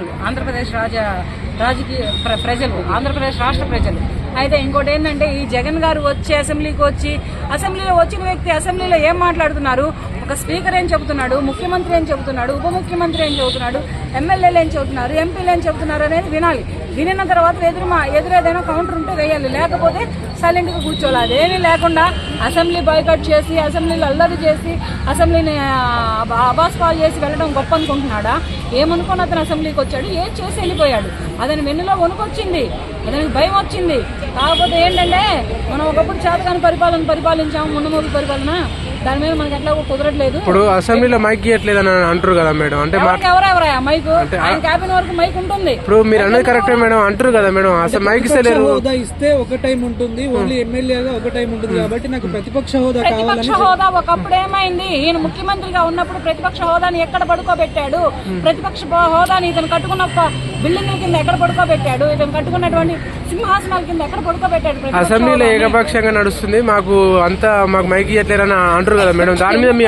ఆంధ్రప్రదేశ్ రాజ రాజకీయ ప్ర- ప్రజలు ఆంధ్రప్రదేశ్ రాష్ట్ర ప్రజలు. అయితే ఇంకోటి ఏంటంటే ఈ జగన్ గారు వచ్చి అసెంబ్లీకి వచ్చి అసెంబ్లీలో వచ్చిన వ్యక్తి అసెంబ్లీలో ఏం మాట్లాడుతున్నారు? ఒక స్పీకర్ ఏం చెబుతున్నాడు? ముఖ్యమంత్రి ఏం చెబుతున్నాడు? ఉప ముఖ్యమంత్రి ఏం చెబుతున్నాడు? ఎమ్మెల్యేలు ఏం చెబుతున్నారు? ఎంపీలు ఏం చెబుతున్నారు అనేది వినాలి. వినిన తర్వాత ఎదురు మా ఎదురు ఏదైనా కౌంటర్ ఉంటే వేయాలి. లేకపోతే సైలెంట్గా కూర్చోవాలి. అదేమీ లేకుండా అసెంబ్లీ బాయ్కట్ చేసి అసెంబ్లీలో అల్లరి చేసి అసెంబ్లీని అబాస్ పాలు చేసి వెళ్ళడం గొప్ప అనుకుంటున్నాడా? ఏమనుకుని అతను అసెంబ్లీకి వచ్చాడు. ఏం చేసి వెళ్ళిపోయాడు? అతని వెన్నులో వణుకొచ్చింది. అతనికి భయం వచ్చింది. కాకపోతే ఏంటంటే మనం ఒకప్పుడు చేతకాని పరిపాలన పరిపాలించాము ముందు పరిపాలన. దాని మీద మనకి ఎట్లా కుదరట్లేదు. ఇప్పుడు అసెంబ్లీలో మైక్ ఇవ్వట్లేదని అంటారు కదా మేడం. అంటే ఎవరెవరా మైక్ క్యాబిన్ వరకు మైక్ ఉంటుంది. ఇప్పుడు మీరు అన్నది కరెక్టే మేడం అంటారు కదా మేడం. అసలు మైక్ ఇస్తలేరు హోదా ఇస్తే ఒక టైం ఉంటుంది ఓన్లీ ఎమ్మెల్యేగా ఒక టైం ఉంటుంది కాబట్టి నాకు ప్రతిపక్ష హోదా కావాలని ప్రతిపక్ష హోదా ఒకప్పుడు ఏమైంది? ఈయన ముఖ్యమంత్రిగా ఉన్నప్పుడు ప్రతిపక్ష హోదాని ఎక్కడ పడుకోబెట్టాడు? ప్రతిపక్ష హో- హోదాని ఇతను కట్టుకున్న బిల్డింగ్ల కింద ఎక్కడ పడుకోబెట్టాడు? ఇతను కట్టుకున్నటువంటి సింహాసనాల కింద ఎక్కడ పడుకోబెట్టాడు ప్రతిపక్ష అసెంబ్లీలో? ఏకపక్షంగా నడుస్తుంది. మాకు అంతా మాకు మైక్ ఇవ్వట్లేరని అంటారు కదా మేడం. దాని మీద మీ?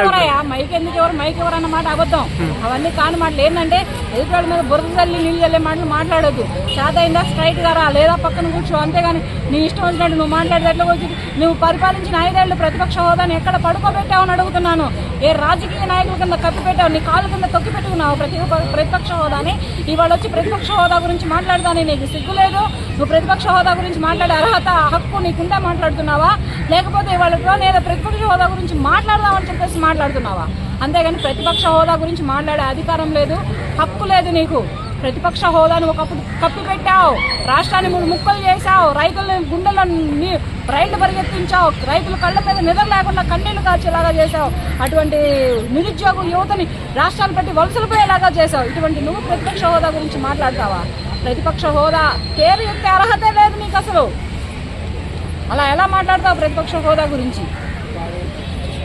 మైక్ ఎందుకు ఎవరు? మైక్ ఎవరు అన్న మాట అబద్ధం. అవన్నీ కాని మాటలు. ఏంటంటే ఎదుటి మీద బురద తల్లి నీళ్ళు చల్లే మాటలు మాట్లాడొద్దు. చేత అయిందా? స్ట్రైట్గా రా లేదా పక్కన కూర్చో. అంతేగాని నీ ఇష్టం వచ్చినట్టు నువ్వు మాట్లాడితే ఎట్లా వచ్చి నువ్వు పరిపాలించిన ఐదేళ్ళు ప్రతిపక్ష హోదాని ఎక్కడ పడుకోబెట్టావు అని అడుగుతున్నాను. ఏ రాజకీయ నాయకుల కింద కప్పిపెట్టావు నీ కాలు కింద తొక్కిపెట్టుకున్నావు ప్రతి ప్రతిపక్ష హోదాని? ఇవాళ వచ్చి ప్రతిపక్ష హోదా గురించి మాట్లాడదాని నీకు సిగ్గులేదు నువ్వు ప్రతిపక్ష హోదా గురించి మాట్లాడే అర్హత హక్కు నీకుందా మాట్లాడుతున్నావా? లేకపోతే ఇవాళ లేదా ప్రతిపక్ష హోదా గురించి మాట్లాడదామని చెప్పేసి మాట్లాడుతున్నావా? అంతేగాని ప్రతిపక్ష హోదా గురించి మాట్లాడే అధికారం లేదు హక్కు లేదు నీకు. ప్రతిపక్ష హోదాను ఒకప్పుడు కప్పిపెట్టావు రాష్ట్రాన్ని మూడు ముక్కలు చేశావు. రైతులని గుండెలను రైళ్ళు పరిగెత్తించావు. రైతుల కళ్ళ మీద నిద్ర లేకుండా కన్నీళ్ళు కాచేలాగా చేశావు. అటువంటి నిరుద్యోగ యువతని రాష్ట్రాలు బట్టి వలసలు పోయేలాగా చేశావు. ఇటువంటి నువ్వు ప్రతిపక్ష హోదా గురించి మాట్లాడతావా? ప్రతిపక్ష హోదా పేరు ఎత్తే అర్హతే లేదు నీకు అసలు. అలా ఎలా మాట్లాడతావు ప్రతిపక్ష హోదా గురించి?